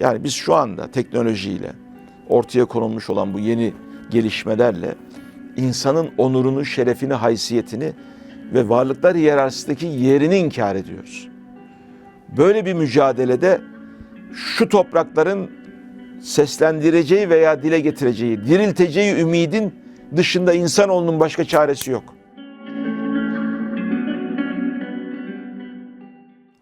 Yani biz şu anda teknolojiyle ortaya konulmuş olan bu yeni gelişmelerle insanın onurunu, şerefini, haysiyetini ve varlıklar hiyerarşisindeki yerini inkar ediyoruz. Böyle bir mücadelede şu toprakların seslendireceği veya dile getireceği, dirilteceği ümidin dışında insanoğlunun başka çaresi yok.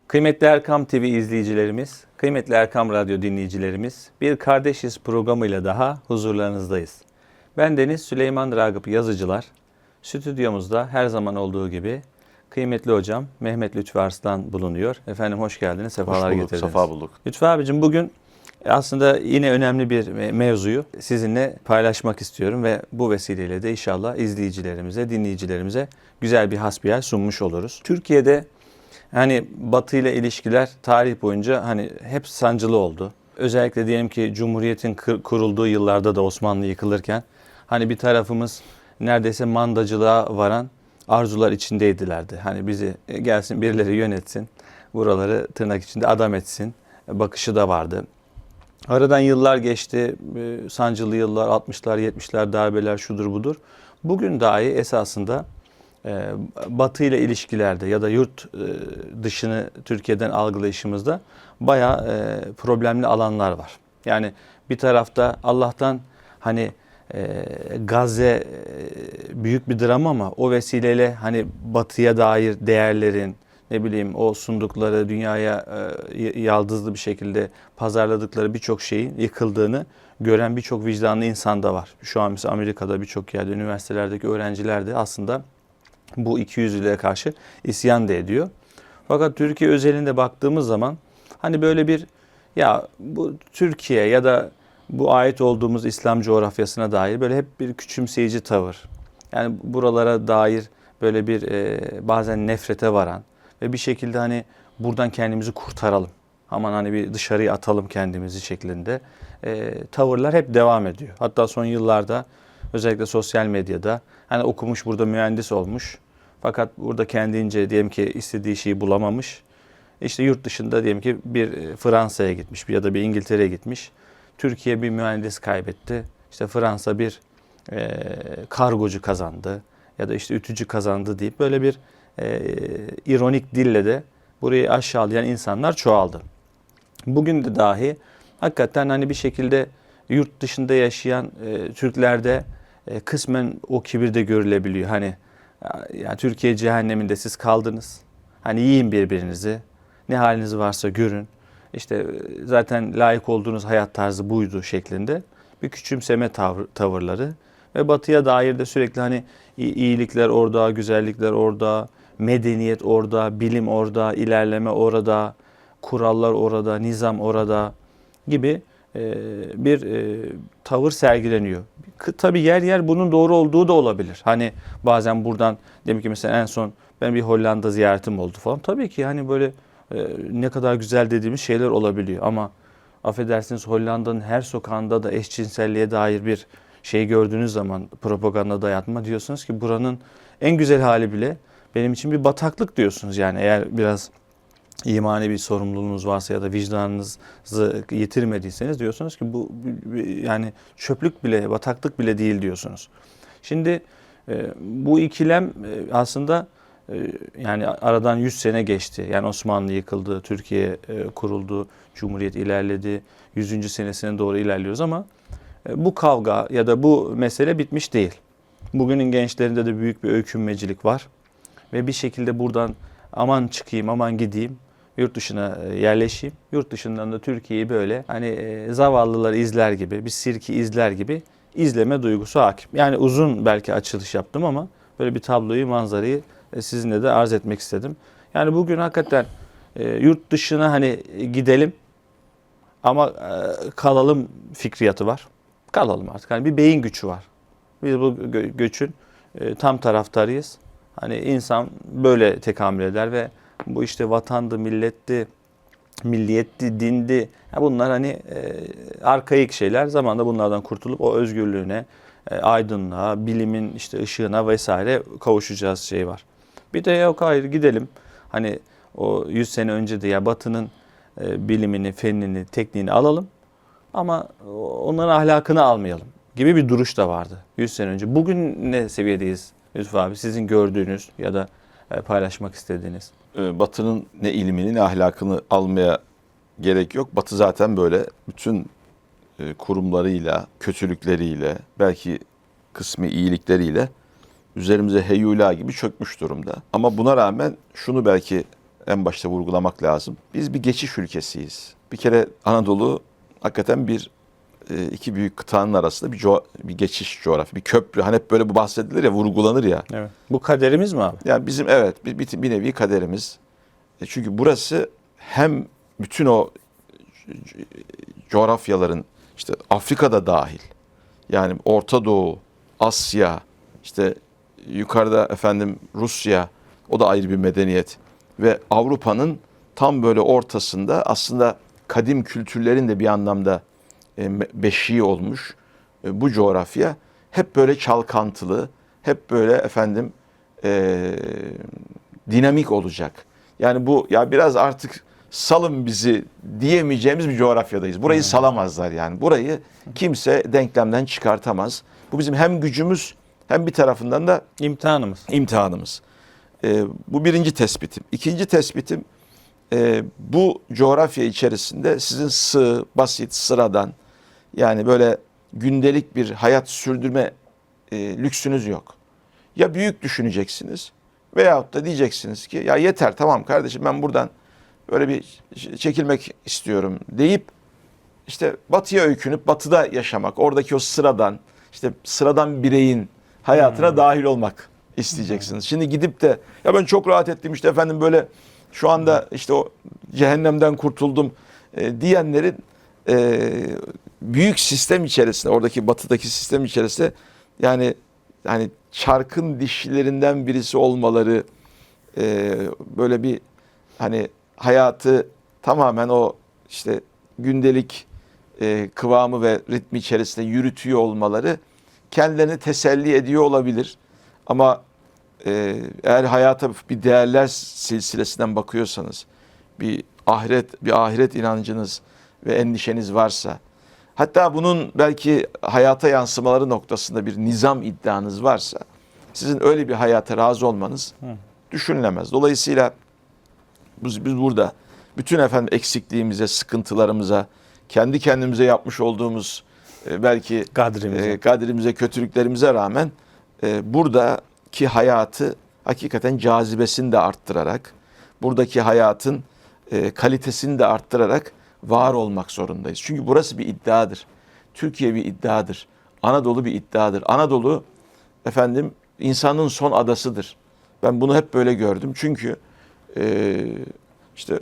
Kıymetli Erkam TV izleyicilerimiz, kıymetli Erkam Radyo dinleyicilerimiz, bir Kardeşiz programıyla daha huzurlarınızdayız. Ben Deniz Süleyman Ragıp Yazıcılar. Stüdyomuzda her zaman olduğu gibi kıymetli hocam Mehmet Lütfü Arslan bulunuyor. Efendim hoş geldiniz, sefalar bulduk, getirdiniz. sefa bulduk. Lütfü abicim bugün aslında yine önemli bir me- mevzuyu sizinle paylaşmak istiyorum ve bu vesileyle de inşallah izleyicilerimize, dinleyicilerimize güzel bir hasbihal sunmuş oluruz. Türkiye'de hani Batı ile ilişkiler tarih boyunca hani hep sancılı oldu. Özellikle diyelim ki Cumhuriyet'in kurulduğu yıllarda da Osmanlı yıkılırken hani bir tarafımız neredeyse mandacılığa varan arzular içindeydilerdi. Hani bizi e, gelsin birileri yönetsin, buraları tırnak içinde adam etsin bakışı da vardı. Aradan yıllar geçti, e, sancılı yıllar, 60'lar, 70'ler darbeler şudur budur. Bugün dahi esasında Batı ile ilişkilerde ya da yurt e, dışını Türkiye'den algılayışımızda bayağı e, problemli alanlar var. Yani bir tarafta Allah'tan hani e, Gazze e, büyük bir dram ama o vesileyle hani Batı'ya dair değerlerin ne bileyim o sundukları dünyaya e, yaldızlı bir şekilde pazarladıkları birçok şeyin yıkıldığını gören birçok vicdanlı insan da var. Şu an mesela Amerika'da birçok yerde üniversitelerdeki öğrenciler de aslında bu 200'lüğe karşı isyan da ediyor. Fakat Türkiye özelinde baktığımız zaman hani böyle bir ya bu Türkiye ya da bu ait olduğumuz İslam coğrafyasına dair böyle hep bir küçümseyici tavır. Yani buralara dair böyle bir e, bazen nefrete varan ve bir şekilde hani buradan kendimizi kurtaralım. Aman hani bir dışarıya atalım kendimizi şeklinde e, tavırlar hep devam ediyor. Hatta son yıllarda özellikle sosyal medyada hani okumuş burada mühendis olmuş fakat burada kendince diyelim ki istediği şeyi bulamamış. İşte yurt dışında diyelim ki bir e, Fransa'ya gitmiş ya da bir İngiltere'ye gitmiş. Türkiye bir mühendis kaybetti. İşte Fransa bir e, kargocu kazandı ya da işte ütücü kazandı deyip böyle bir e, ironik dille de burayı aşağılayan insanlar çoğaldı. Bugün de dahi hakikaten hani bir şekilde yurt dışında yaşayan e, Türklerde e, kısmen o kibir de görülebiliyor. Hani ya, Türkiye cehenneminde siz kaldınız. Hani yiyin birbirinizi. Ne haliniz varsa görün. İşte e, zaten layık olduğunuz hayat tarzı buydu şeklinde bir küçümseme tavır, tavırları ve batıya dair de sürekli hani iyilikler orada, güzellikler orada, medeniyet orada, bilim orada, ilerleme orada, kurallar orada, nizam orada gibi bir e, tavır sergileniyor. Tabii yer yer bunun doğru olduğu da olabilir. Hani bazen buradan demek ki mesela en son ben bir Hollanda ziyaretim oldu falan. Tabii ki hani böyle e, ne kadar güzel dediğimiz şeyler olabiliyor ama affedersiniz Hollanda'nın her sokağında da eşcinselliğe dair bir şey gördüğünüz zaman propaganda dayatma diyorsunuz ki buranın en güzel hali bile benim için bir bataklık diyorsunuz. Yani eğer biraz imani bir sorumluluğunuz varsa ya da vicdanınızı yitirmediyseniz diyorsunuz ki bu yani çöplük bile bataklık bile değil diyorsunuz. Şimdi e, bu ikilem e, aslında e, yani aradan 100 sene geçti. Yani Osmanlı yıkıldı, Türkiye kuruldu, Cumhuriyet ilerledi, 100. senesine doğru ilerliyoruz ama bu kavga ya da bu mesele bitmiş değil. Bugünün gençlerinde de büyük bir öykünmecilik var ve bir şekilde buradan aman çıkayım, aman gideyim, yurt dışına e, yerleşeyim. Yurt dışından da Türkiye'yi böyle hani e, zavallılar izler gibi, bir sirki izler gibi izleme duygusu hakim. Yani uzun belki açılış yaptım ama böyle bir tabloyu, manzarayı e, sizinle de arz etmek istedim. Yani bugün hakikaten yurt dışına hani gidelim ama kalalım fikriyatı var. Kalalım artık. Hani bir beyin gücü var. Biz bu gö- göçün tam taraftarıyız. Hani insan böyle tekamül eder ve bu işte vatandı, milletti, milliyetti, dindi. Bunlar hani e, arkaik şeyler. Zamanla bunlardan kurtulup o özgürlüğüne, e, aydınlığa, bilimin işte ışığına vesaire kavuşacağız şey var. Bir de yok hayır gidelim. Hani o 100 sene önce de ya Batı'nın e, bilimini, fennini, tekniğini alalım ama onların ahlakını almayalım gibi bir duruş da vardı 100 sene önce. Bugün ne seviyedeyiz Yusuf abi? Sizin gördüğünüz ya da e, paylaşmak istediğiniz. E, Batı'nın ne ilmini ne ahlakını almaya gerek yok. Batı zaten böyle bütün e, kurumlarıyla, kötülükleriyle, belki kısmi iyilikleriyle üzerimize heyula gibi çökmüş durumda. Ama buna rağmen şunu belki en başta vurgulamak lazım. Biz bir geçiş ülkesiyiz. Bir kere Anadolu hakikaten bir iki büyük kıtanın arasında bir, co- bir geçiş coğrafya, bir köprü. Hani hep böyle bu bahsedilir ya, vurgulanır ya. Evet. Bu kaderimiz mi abi? Yani bizim evet bir, bir, bir nevi kaderimiz. E Çünkü burası hem bütün o co- coğrafyaların işte Afrika'da dahil. Yani Orta Doğu, Asya, işte yukarıda efendim Rusya, o da ayrı bir medeniyet ve Avrupa'nın tam böyle ortasında aslında kadim kültürlerin de bir anlamda e, beşiği olmuş e, bu coğrafya hep böyle çalkantılı, hep böyle efendim e, dinamik olacak. Yani bu ya biraz artık salın bizi diyemeyeceğimiz bir coğrafyadayız. Burayı salamazlar yani. Burayı kimse denklemden çıkartamaz. Bu bizim hem gücümüz hem bir tarafından da İmtihanımız. imtihanımız. Ee, bu birinci tespitim. İkinci tespitim e, bu coğrafya içerisinde sizin sığ, basit, sıradan yani böyle gündelik bir hayat sürdürme e, lüksünüz yok. Ya büyük düşüneceksiniz veyahut da diyeceksiniz ki ya yeter tamam kardeşim ben buradan böyle bir çekilmek istiyorum deyip işte batıya öykünüp batıda yaşamak, oradaki o sıradan, işte sıradan bireyin hayatına dahil olmak isteyeceksiniz. Şimdi gidip de ya ben çok rahat ettim işte efendim böyle şu anda işte o cehennemden kurtuldum e, diyenlerin e, büyük sistem içerisinde, oradaki batıdaki sistem içerisinde yani yani çarkın dişlilerinden birisi olmaları e, böyle bir hani hayatı tamamen o işte gündelik e, kıvamı ve ritmi içerisinde yürütüyor olmaları kendilerini teselli ediyor olabilir. Ama e, eğer hayata bir değerler silsilesinden bakıyorsanız, bir ahiret bir ahiret inancınız ve endişeniz varsa, hatta bunun belki hayata yansımaları noktasında bir nizam iddianız varsa, sizin öyle bir hayata razı olmanız düşünülemez. Dolayısıyla biz, biz burada bütün efendim eksikliğimize, sıkıntılarımıza, kendi kendimize yapmış olduğumuz e, belki Kadrimize. e, kadrimize, kötülüklerimize rağmen e, buradaki hayatı hakikaten cazibesini de arttırarak, buradaki hayatın e, kalitesini de arttırarak var olmak zorundayız. Çünkü burası bir iddiadır. Türkiye bir iddiadır. Anadolu bir iddiadır. Anadolu efendim insanın son adasıdır. Ben bunu hep böyle gördüm. Çünkü e, işte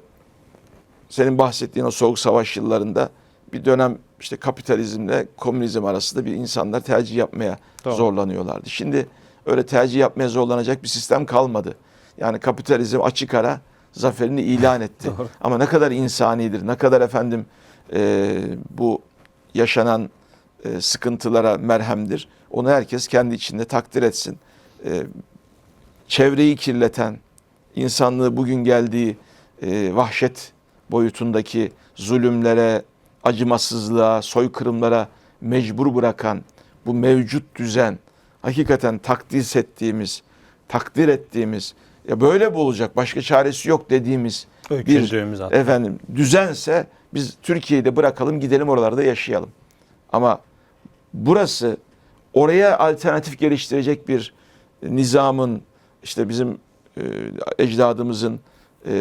senin bahsettiğin o soğuk savaş yıllarında bir dönem işte kapitalizmle komünizm arasında bir insanlar tercih yapmaya Doğru. zorlanıyorlardı. Şimdi öyle tercih yapmaya zorlanacak bir sistem kalmadı. Yani kapitalizm açık ara zaferini ilan etti. Doğru. Ama ne kadar insanidir, ne kadar efendim e, bu yaşanan e, sıkıntılara merhemdir. Onu herkes kendi içinde takdir etsin. E, çevreyi kirleten, insanlığı bugün geldiği e, vahşet boyutundaki zulümlere, acımasızlığa, soykırımlara mecbur bırakan bu mevcut düzen hakikaten takdis ettiğimiz, takdir ettiğimiz ya böyle bu olacak başka çaresi yok dediğimiz bir Öykündüğümüz hatta. efendim düzense biz Türkiye'yi de bırakalım gidelim oralarda yaşayalım. Ama burası oraya alternatif geliştirecek bir nizamın işte bizim e, ecdadımızın e,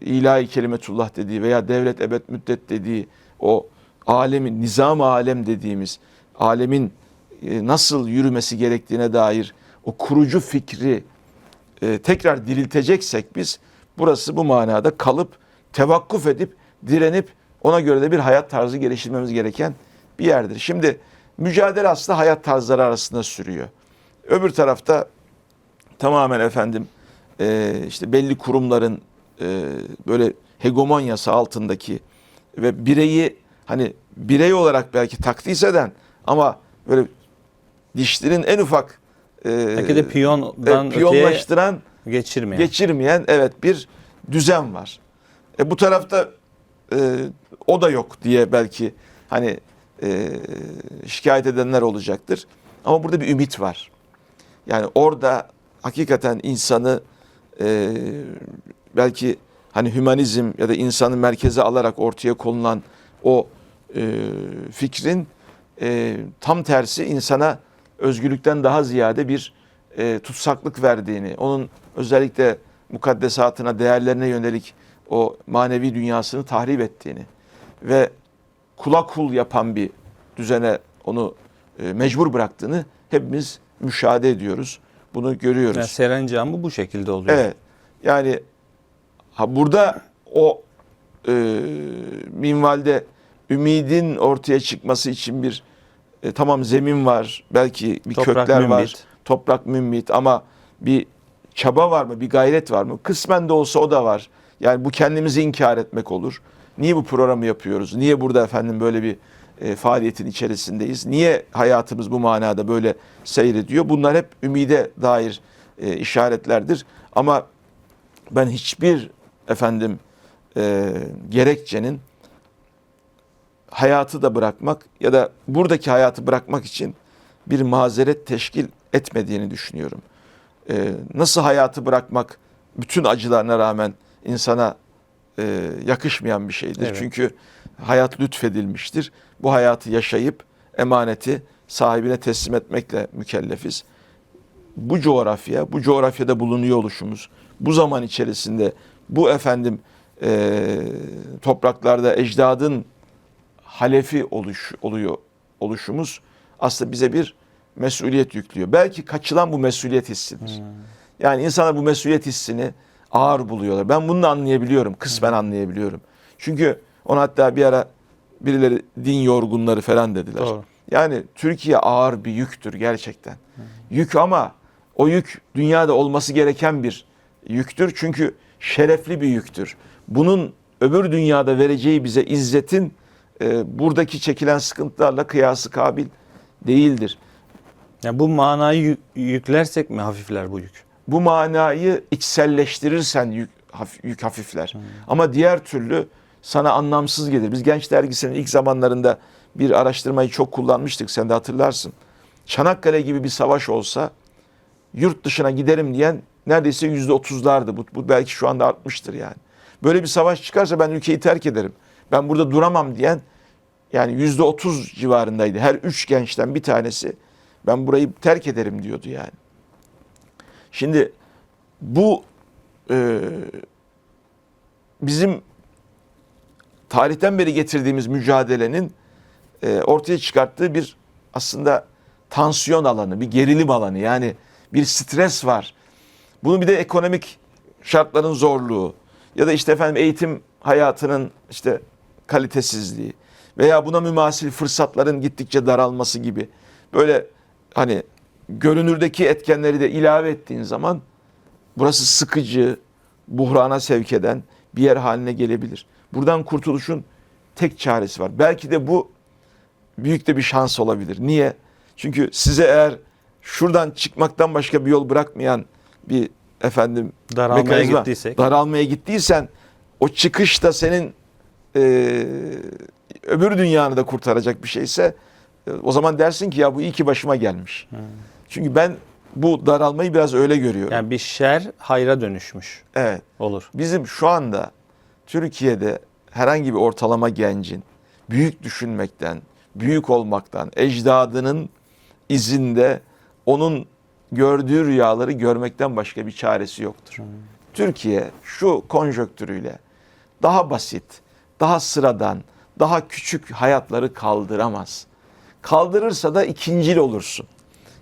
ilahi kelimetullah dediği veya devlet ebed müddet dediği o alemin nizam alem dediğimiz alemin e, nasıl yürümesi gerektiğine dair o kurucu fikri e, tekrar dirilteceksek biz burası bu manada kalıp tevakkuf edip direnip ona göre de bir hayat tarzı geliştirmemiz gereken bir yerdir. Şimdi mücadele aslında hayat tarzları arasında sürüyor. Öbür tarafta tamamen efendim e, işte belli kurumların e, böyle hegemonyası altındaki ve bireyi hani birey olarak belki takdis eden ama böyle dişlerin en ufak e, Belki de piyondan e, piyonlaştıran geçirmeyen. geçirmeyen evet bir düzen var. E bu tarafta e, o da yok diye belki hani e, şikayet edenler olacaktır. Ama burada bir ümit var. Yani orada hakikaten insanı e, belki hani hümanizm ya da insanı merkeze alarak ortaya konulan o e, fikrin e, tam tersi insana özgürlükten daha ziyade bir e, tutsaklık verdiğini, onun özellikle mukaddesatına, değerlerine yönelik o manevi dünyasını tahrip ettiğini ve kula kul yapan bir düzene onu e, mecbur bıraktığını hepimiz müşahede ediyoruz. Bunu görüyoruz. Yani serencamı bu şekilde oluyor. Evet. Yani ha burada o e, minvalde ümidin ortaya çıkması için bir e, tamam zemin var, belki bir Toprak kökler var, mümbit. toprak mümbit ama bir çaba var mı, bir gayret var mı? Kısmen de olsa o da var. Yani bu kendimizi inkar etmek olur. Niye bu programı yapıyoruz? Niye burada efendim böyle bir e, faaliyetin içerisindeyiz? Niye hayatımız bu manada böyle seyrediyor? Bunlar hep ümide dair e, işaretlerdir. Ama ben hiçbir efendim e, gerekçenin hayatı da bırakmak ya da buradaki hayatı bırakmak için bir mazeret teşkil etmediğini düşünüyorum. E, nasıl hayatı bırakmak bütün acılarına rağmen insana e, yakışmayan bir şeydir. Evet. Çünkü hayat lütfedilmiştir. Bu hayatı yaşayıp emaneti sahibine teslim etmekle mükellefiz. Bu coğrafya, bu coğrafyada bulunuyor oluşumuz, bu zaman içerisinde bu efendim e, topraklarda ecdadın halefi oluş, oluyor oluşumuz aslında bize bir mesuliyet yüklüyor. Belki kaçılan bu mesuliyet hissidir. Yani insanlar bu mesuliyet hissini ağır buluyorlar. Ben bunu anlayabiliyorum. Kısmen anlayabiliyorum. Çünkü ona hatta bir ara birileri din yorgunları falan dediler. Doğru. Yani Türkiye ağır bir yüktür gerçekten. Yük ama o yük dünyada olması gereken bir yüktür. Çünkü şerefli bir yüktür. Bunun öbür dünyada vereceği bize izzetin e, buradaki çekilen sıkıntılarla kıyası kabil değildir. Yani bu manayı yük- yüklersek mi hafifler bu yük? bu manayı içselleştirirsen yük, haf- yük hafifler. Ama diğer türlü sana anlamsız gelir. Biz Genç Dergisi'nin ilk zamanlarında bir araştırmayı çok kullanmıştık. Sen de hatırlarsın. Çanakkale gibi bir savaş olsa yurt dışına giderim diyen neredeyse yüzde otuzlardı. Bu, bu belki şu anda artmıştır yani. Böyle bir savaş çıkarsa ben ülkeyi terk ederim. Ben burada duramam diyen yani yüzde otuz civarındaydı. Her üç gençten bir tanesi ben burayı terk ederim diyordu yani. Şimdi bu e, bizim tarihten beri getirdiğimiz mücadelenin e, ortaya çıkarttığı bir aslında tansiyon alanı, bir gerilim alanı yani bir stres var. Bunu bir de ekonomik şartların zorluğu ya da işte efendim eğitim hayatının işte kalitesizliği veya buna mümasil fırsatların gittikçe daralması gibi böyle hani görünürdeki etkenleri de ilave ettiğin zaman burası sıkıcı, buhrana sevk eden bir yer haline gelebilir. Buradan kurtuluşun tek çaresi var. Belki de bu büyük de bir şans olabilir. Niye? Çünkü size eğer şuradan çıkmaktan başka bir yol bırakmayan bir efendim Daralmaya mekanizma, gittiysek. daralmaya gittiysen o çıkış da senin e, öbür dünyanı da kurtaracak bir şeyse e, o zaman dersin ki ya bu iyi ki başıma gelmiş. Çünkü ben bu daralmayı biraz öyle görüyorum. Yani bir şer hayra dönüşmüş Evet. olur. Bizim şu anda Türkiye'de herhangi bir ortalama gencin büyük düşünmekten, büyük olmaktan, ecdadının izinde onun gördüğü rüyaları görmekten başka bir çaresi yoktur. Türkiye şu konjöktürüyle daha basit, daha sıradan, daha küçük hayatları kaldıramaz. Kaldırırsa da ikincil olursun.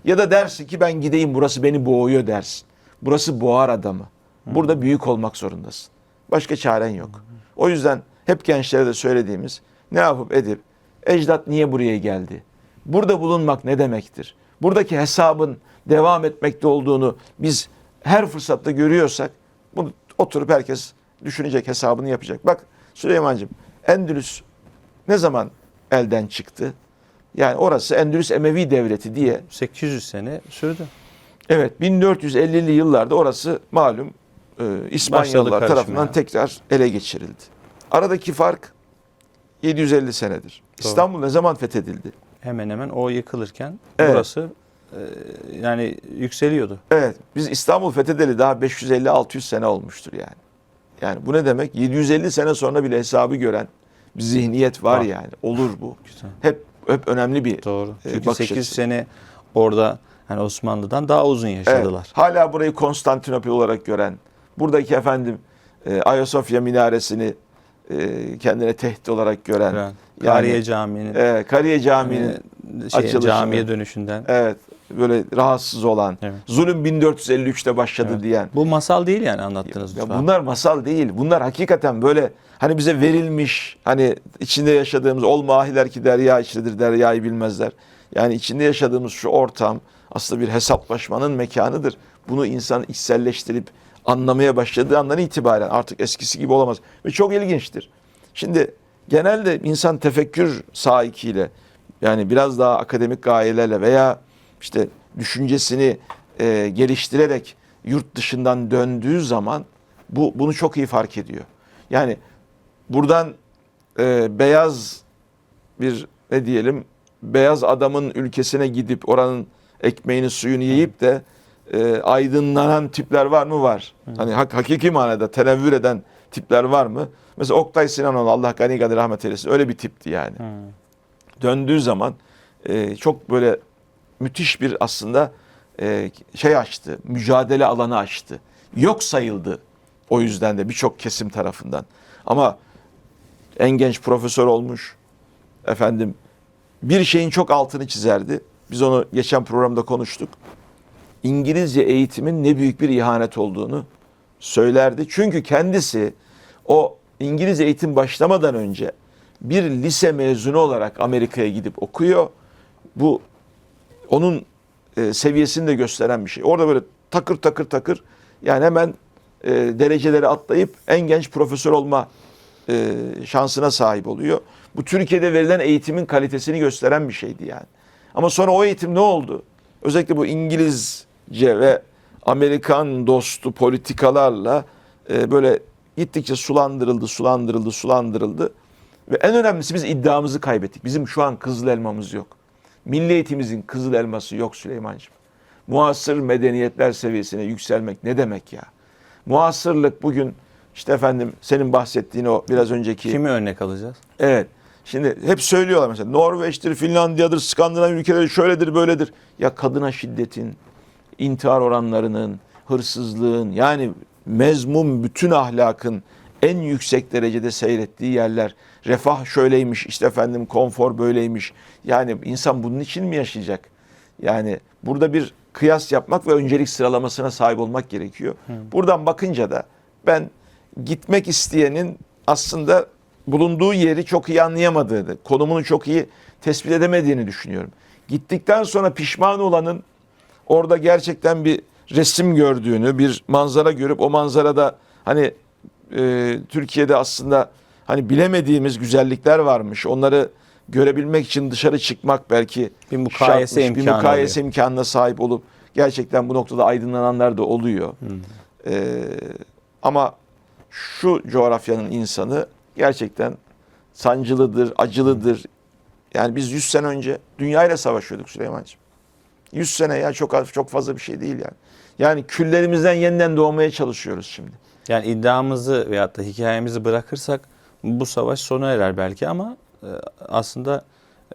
Ya da dersin ki ben gideyim burası beni boğuyor dersin. Burası boğar adamı. Burada büyük olmak zorundasın. Başka çaren yok. O yüzden hep gençlere de söylediğimiz ne yapıp edip ecdat niye buraya geldi? Burada bulunmak ne demektir? Buradaki hesabın devam etmekte olduğunu biz her fırsatta görüyorsak bunu oturup herkes düşünecek hesabını yapacak. Bak Süleyman'cığım Endülüs ne zaman elden çıktı? Yani orası Endülüs Emevi Devleti diye 800 sene sürdü. Evet 1450'li yıllarda orası malum e, karışmaya. tarafından tekrar ele geçirildi. Aradaki fark 750 senedir. İstanbul ne zaman fethedildi? Hemen hemen o yıkılırken Evet. burası e, yani yükseliyordu. Evet, biz İstanbul fethedeli daha 550-600 sene olmuştur yani. Yani bu ne demek? 750 sene sonra bile hesabı gören bir zihniyet var Var. yani. Olur bu. Güzel. Hep hep önemli bir Doğru. e, Çünkü bakış 8 açısı. sene orada hani Osmanlı'dan daha uzun Evet, yaşadılar. hala burayı Konstantinopol olarak gören, buradaki efendim e, Ayasofya minaresini e, kendine tehdit olarak gören, Yani, yani- Kariye Camii'nin e, Kariye Camii'nin hani şey, açılışını- camiye dönüşünden. evet böyle rahatsız olan, Evet. zulüm 1453'te başladı Evet. diyen. Bu masal değil yani anlattığınız Ya lütfen. bunlar masal değil. Bunlar hakikaten böyle hani bize verilmiş hani içinde yaşadığımız ol mahiler ki derya içindedir deryayı bilmezler. Yani içinde yaşadığımız şu ortam aslında bir hesaplaşmanın mekanıdır. Bunu insan içselleştirip anlamaya başladığı andan itibaren artık eskisi gibi olamaz. Ve çok ilginçtir. Şimdi genelde insan tefekkür sahikiyle yani biraz daha akademik gayelerle veya işte düşüncesini e, geliştirerek yurt dışından döndüğü zaman bu bunu çok iyi fark ediyor. Yani buradan e, beyaz bir ne diyelim beyaz adamın ülkesine gidip oranın ekmeğini suyunu yiyip de e, aydınlanan tipler var mı? Var. Hani hak, hakiki manada tenevvür eden tipler var mı? Mesela Oktay Sinanoğlu Allah gani gani rahmet eylesin öyle bir tipti yani. Hı. Döndüğü zaman e, çok böyle müthiş bir aslında e, şey açtı, mücadele alanı açtı. Yok sayıldı o yüzden de birçok kesim tarafından. Ama en genç profesör olmuş. Efendim bir şeyin çok altını çizerdi. Biz onu geçen programda konuştuk. İngilizce eğitimin ne büyük bir ihanet olduğunu söylerdi. Çünkü kendisi o İngilizce eğitim başlamadan önce bir lise mezunu olarak Amerika'ya gidip okuyor. Bu onun e, seviyesini de gösteren bir şey. Orada böyle takır takır takır yani hemen e, dereceleri atlayıp en genç profesör olma e, şansına sahip oluyor. Bu Türkiye'de verilen eğitimin kalitesini gösteren bir şeydi yani. Ama sonra o eğitim ne oldu? Özellikle bu İngilizce ve Amerikan dostu politikalarla e, böyle gittikçe sulandırıldı, sulandırıldı, sulandırıldı. Ve en önemlisi biz iddiamızı kaybettik. Bizim şu an kızıl elmamız yok. Milli eğitimimizin kızıl elması yok Süleyman'cığım. Muasır medeniyetler seviyesine yükselmek ne demek ya? Muasırlık bugün işte efendim senin bahsettiğin o biraz önceki Kimi örnek alacağız? Evet. Şimdi hep söylüyorlar mesela Norveç'tir, Finlandiya'dır, Skandinav ülkeleri şöyledir, böyledir. Ya kadına şiddetin, intihar oranlarının, hırsızlığın yani mezmum bütün ahlakın en yüksek derecede seyrettiği yerler. Refah şöyleymiş, işte efendim konfor böyleymiş. Yani insan bunun için mi yaşayacak? Yani burada bir kıyas yapmak ve öncelik sıralamasına sahip olmak gerekiyor. Buradan bakınca da ben gitmek isteyenin aslında bulunduğu yeri çok iyi anlayamadığını, konumunu çok iyi tespit edemediğini düşünüyorum. Gittikten sonra pişman olanın orada gerçekten bir resim gördüğünü, bir manzara görüp o manzarada hani e, Türkiye'de aslında hani bilemediğimiz güzellikler varmış. Onları görebilmek için dışarı çıkmak belki Bir mukayese şartmış, bir imkanı mukayese imkanına sahip olup gerçekten bu noktada aydınlananlar da oluyor. Ee, ama şu coğrafyanın insanı gerçekten sancılıdır, acılıdır. Yani biz 100 sene önce dünyayla savaşıyorduk Süleyman'cığım. 100 sene ya çok çok fazla bir şey değil yani. Yani küllerimizden yeniden doğmaya çalışıyoruz şimdi. Yani iddiamızı veyahut da hikayemizi bırakırsak bu savaş sona erer belki ama e, aslında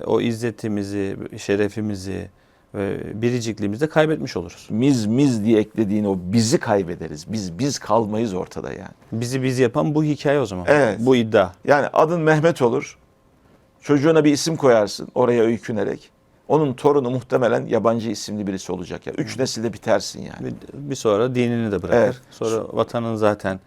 o izzetimizi, şerefimizi ve biricikliğimizi de kaybetmiş oluruz. Miz miz diye eklediğin o bizi kaybederiz. Biz biz kalmayız ortada yani. Bizi biz yapan bu hikaye o zaman. Evet. Bu iddia. Yani adın Mehmet olur. Çocuğuna bir isim koyarsın oraya öykünerek. Onun torunu muhtemelen yabancı isimli birisi olacak. Ya üç nesilde bitersin yani. Bir, bir sonra dinini de bırakır. Evet. Sonra vatanın zaten e,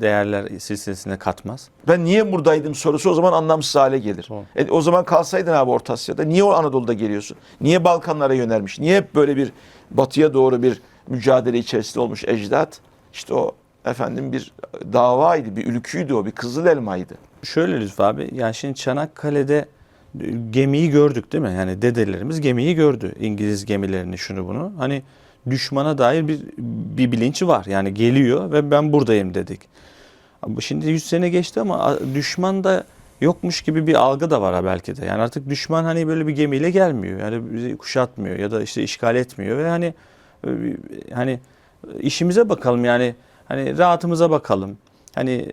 değerler silsilesine katmaz. Ben niye buradaydım sorusu o zaman anlamsız hale gelir. E, o zaman kalsaydın abi Orta Asya'da. Niye o Anadolu'da geliyorsun? Niye Balkanlara yönelmiş? Niye hep böyle bir batıya doğru bir mücadele içerisinde olmuş ecdat? İşte o efendim bir davaydı, bir ülküydü o, bir kızıl elmaydı. Şöyle Lütfü abi, yani şimdi Çanakkale'de gemiyi gördük değil mi? Yani dedelerimiz gemiyi gördü. İngiliz gemilerini şunu bunu. Hani düşmana dair bir, bir bilinci var. Yani geliyor ve ben buradayım dedik. Şimdi 100 sene geçti ama düşman da yokmuş gibi bir algı da var belki de. Yani artık düşman hani böyle bir gemiyle gelmiyor. Yani bizi kuşatmıyor ya da işte işgal etmiyor ve hani e, hani işimize bakalım yani hani rahatımıza bakalım. Hani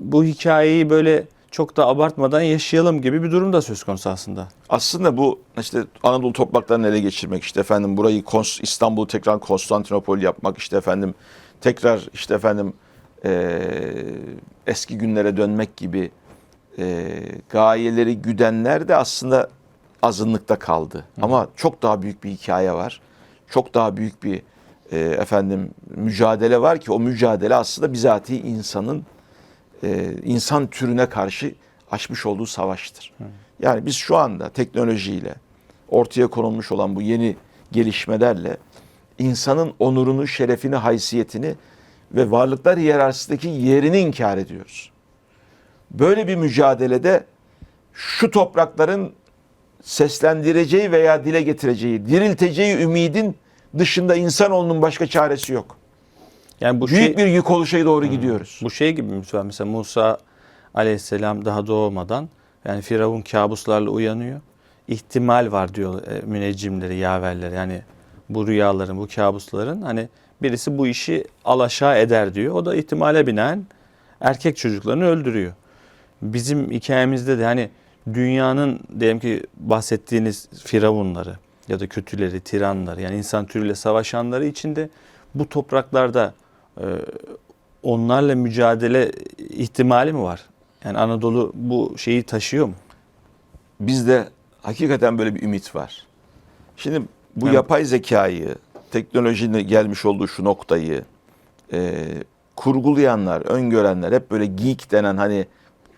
bu hikayeyi böyle çok da abartmadan yaşayalım gibi bir durum da söz konusu aslında. Aslında bu işte Anadolu topraklarını ele geçirmek işte efendim burayı Kons- İstanbul tekrar Konstantinopol yapmak işte efendim tekrar işte efendim eee, eski günlere dönmek gibi eee, gayeleri güdenler de aslında azınlıkta kaldı. Ama çok daha büyük bir hikaye var. Çok daha büyük bir eee, efendim mücadele var ki o mücadele aslında bizatihi insanın e, insan türüne karşı açmış olduğu savaştır. Yani biz şu anda teknolojiyle ortaya konulmuş olan bu yeni gelişmelerle insanın onurunu, şerefini, haysiyetini ve varlıklar hiyerarşisindeki yerini inkar ediyoruz. Böyle bir mücadelede şu toprakların seslendireceği veya dile getireceği, dirilteceği ümidin dışında insanoğlunun başka çaresi yok. Yani bu Büyük şey bir yük oluşa doğru gidiyoruz. Bu şey gibi mesela, mesela Musa aleyhisselam daha doğmadan yani Firavun kabuslarla uyanıyor. İhtimal var diyor e, müneccimleri, yaverleri. Yani bu rüyaların, bu kabusların hani birisi bu işi alaşağı eder diyor. O da ihtimale binaen erkek çocuklarını öldürüyor. Bizim hikayemizde de hani dünyanın diyelim ki bahsettiğiniz firavunları ya da kötüleri, tiranları yani insan türüyle savaşanları içinde bu topraklarda onlarla mücadele ihtimali mi var? Yani Anadolu bu şeyi taşıyor mu? bizde hakikaten böyle bir ümit var. Şimdi bu Evet. yapay zekayı, teknolojinin gelmiş olduğu şu noktayı e, kurgulayanlar, öngörenler hep böyle geek denen hani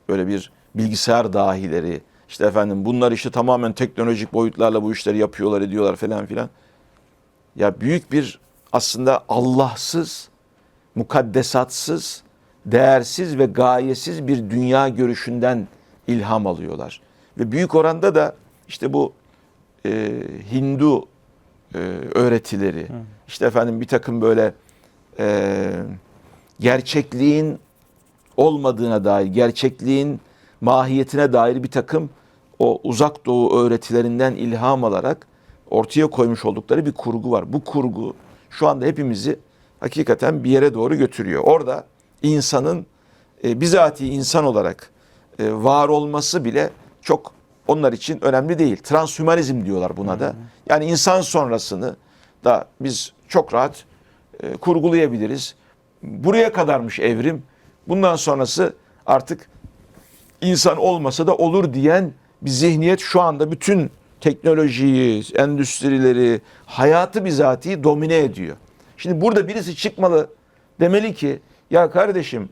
böyle bir bilgisayar dahileri işte efendim bunlar işte tamamen teknolojik boyutlarla bu işleri yapıyorlar ediyorlar falan filan. Ya büyük bir aslında Allahsız, mukaddesatsız, değersiz ve gayesiz bir dünya görüşünden ilham alıyorlar. Ve büyük oranda da işte bu e, Hindu e, öğretileri, işte efendim bir takım böyle e, gerçekliğin olmadığına dair, gerçekliğin mahiyetine dair bir takım o uzak doğu öğretilerinden ilham alarak ortaya koymuş oldukları bir kurgu var. Bu kurgu şu anda hepimizi hakikaten bir yere doğru götürüyor. Orada insanın e, bizatihi insan olarak e, var olması bile çok onlar için önemli değil. Transhümanizm diyorlar buna da. Yani insan sonrasını da biz çok rahat e, kurgulayabiliriz. Buraya kadarmış evrim. Bundan sonrası artık insan olmasa da olur diyen bir zihniyet şu anda bütün teknolojiyi, endüstrileri, hayatı bizatihi domine ediyor. Şimdi burada birisi çıkmalı demeli ki ya kardeşim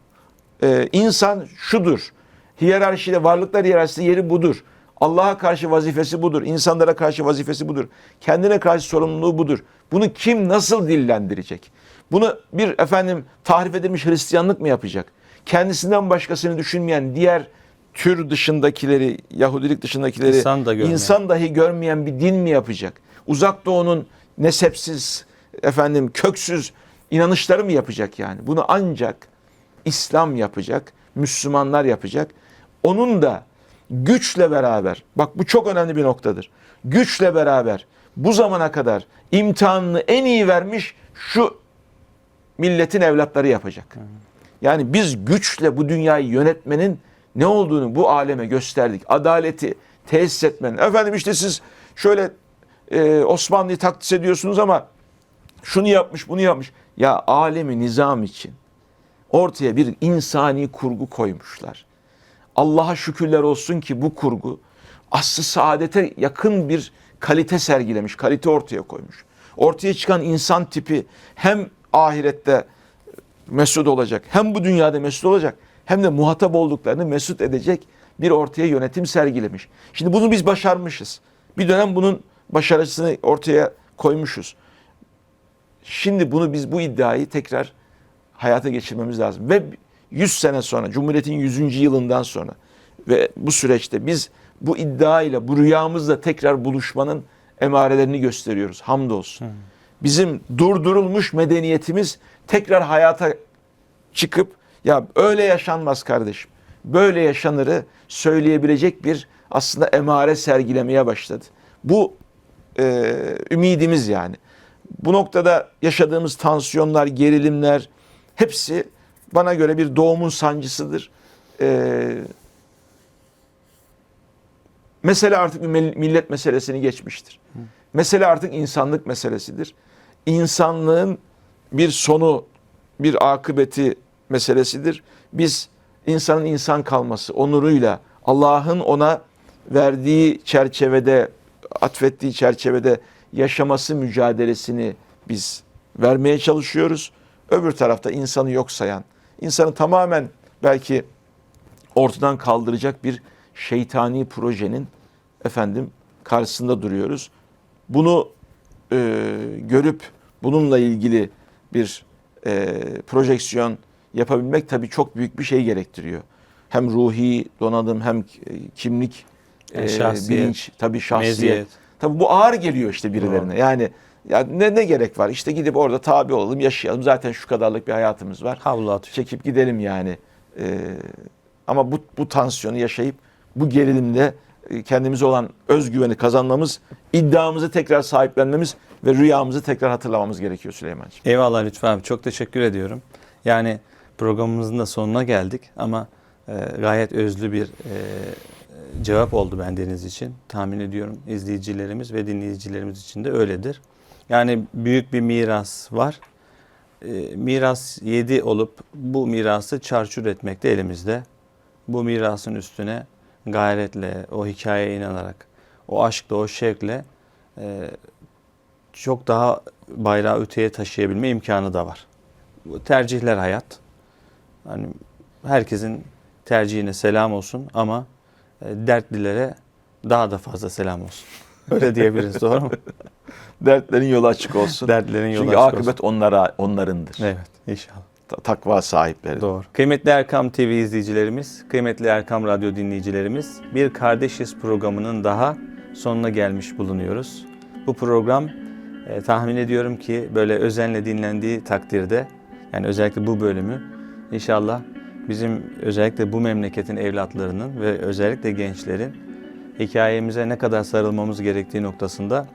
e, insan şudur. Hiyerarşide varlıklar hiyerarşisinde yeri budur. Allah'a karşı vazifesi budur. İnsanlara karşı vazifesi budur. Kendine karşı sorumluluğu budur. Bunu kim nasıl dillendirecek? Bunu bir efendim tahrif edilmiş Hristiyanlık mı yapacak? Kendisinden başkasını düşünmeyen diğer tür dışındakileri, Yahudilik dışındakileri İnsan da görmeyen. insan dahi görmeyen bir din mi yapacak? Uzak Doğu'nun nesepsiz, efendim köksüz inanışları mı yapacak yani? Bunu ancak İslam yapacak, Müslümanlar yapacak. Onun da güçle beraber, bak bu çok önemli bir noktadır. Güçle beraber bu zamana kadar imtihanını en iyi vermiş şu milletin evlatları yapacak. Yani biz güçle bu dünyayı yönetmenin ne olduğunu bu aleme gösterdik. Adaleti tesis etmenin. Efendim işte siz şöyle e, Osmanlı'yı takdis ediyorsunuz ama şunu yapmış bunu yapmış. Ya alemi nizam için ortaya bir insani kurgu koymuşlar. Allah'a şükürler olsun ki bu kurgu aslı saadete yakın bir kalite sergilemiş, kalite ortaya koymuş. Ortaya çıkan insan tipi hem ahirette mesut olacak, hem bu dünyada mesut olacak, hem de muhatap olduklarını mesut edecek bir ortaya yönetim sergilemiş. Şimdi bunu biz başarmışız. Bir dönem bunun başarısını ortaya koymuşuz. Şimdi bunu biz bu iddiayı tekrar hayata geçirmemiz lazım. Ve 100 sene sonra, Cumhuriyet'in 100. yılından sonra ve bu süreçte biz bu iddiayla, bu rüyamızla tekrar buluşmanın emarelerini gösteriyoruz. Hamdolsun. Bizim durdurulmuş medeniyetimiz tekrar hayata çıkıp ya öyle yaşanmaz kardeşim. böyle yaşanırı söyleyebilecek bir aslında emare sergilemeye başladı. Bu e, ümidimiz yani. Bu noktada yaşadığımız tansiyonlar, gerilimler hepsi bana göre bir doğumun sancısıdır. E, mesele artık bir mil- millet meselesini geçmiştir. Mesele artık insanlık meselesidir. İnsanlığın bir sonu, bir akıbeti meselesidir. Biz insanın insan kalması, onuruyla Allah'ın ona verdiği çerçevede, atfettiği çerçevede yaşaması mücadelesini biz vermeye çalışıyoruz. Öbür tarafta insanı yok sayan, insanı tamamen belki ortadan kaldıracak bir şeytani projenin efendim karşısında duruyoruz. Bunu e, görüp bununla ilgili bir e, projeksiyon yapabilmek tabii çok büyük bir şey gerektiriyor. Hem ruhi donanım hem e, kimlik, e, şahsiyet, bilinç, tabii şahsiyet. Meziyet. Tabii bu ağır geliyor işte birilerine. Yani ya ne ne gerek var? İşte gidip orada tabi olalım, yaşayalım. Zaten şu kadarlık bir hayatımız var Havlu atıyor. çekip gidelim yani. Ee, ama bu, bu tansiyonu yaşayıp bu gerilimde e, kendimize olan özgüveni kazanmamız, iddiamızı tekrar sahiplenmemiz ve rüyamızı tekrar hatırlamamız gerekiyor Süleyman'cığım. Eyvallah lütfen abi. Çok teşekkür ediyorum. Yani programımızın da sonuna geldik ama e, gayet özlü bir e, cevap oldu bendeniz için. Tahmin ediyorum izleyicilerimiz ve dinleyicilerimiz için de öyledir. Yani büyük bir miras var. E, miras 7 olup bu mirası çarçur etmek de elimizde. Bu mirasın üstüne gayretle, o hikayeye inanarak, o aşkla, o şevkle e, çok daha bayrağı öteye taşıyabilme imkanı da var. Bu tercihler hayat. Hani herkesin tercihine selam olsun ama dertlilere daha da fazla selam olsun. Öyle diyebiliriz doğru mu? Dertlerin yolu açık olsun. Dertlerin yolu Çünkü açık akıbet onlara onlarındır. Evet inşallah. Ta- Takva sahipleri. Doğru. Kıymetli Erkam TV izleyicilerimiz, kıymetli Erkam Radyo dinleyicilerimiz, bir Kardeşiz programının daha sonuna gelmiş bulunuyoruz. Bu program e, tahmin ediyorum ki böyle özenle dinlendiği takdirde, yani özellikle bu bölümü inşallah bizim özellikle bu memleketin evlatlarının ve özellikle gençlerin hikayemize ne kadar sarılmamız gerektiği noktasında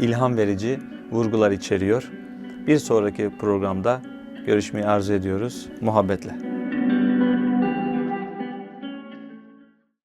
ilham verici vurgular içeriyor. Bir sonraki programda görüşmeyi arzu ediyoruz. Muhabbetle.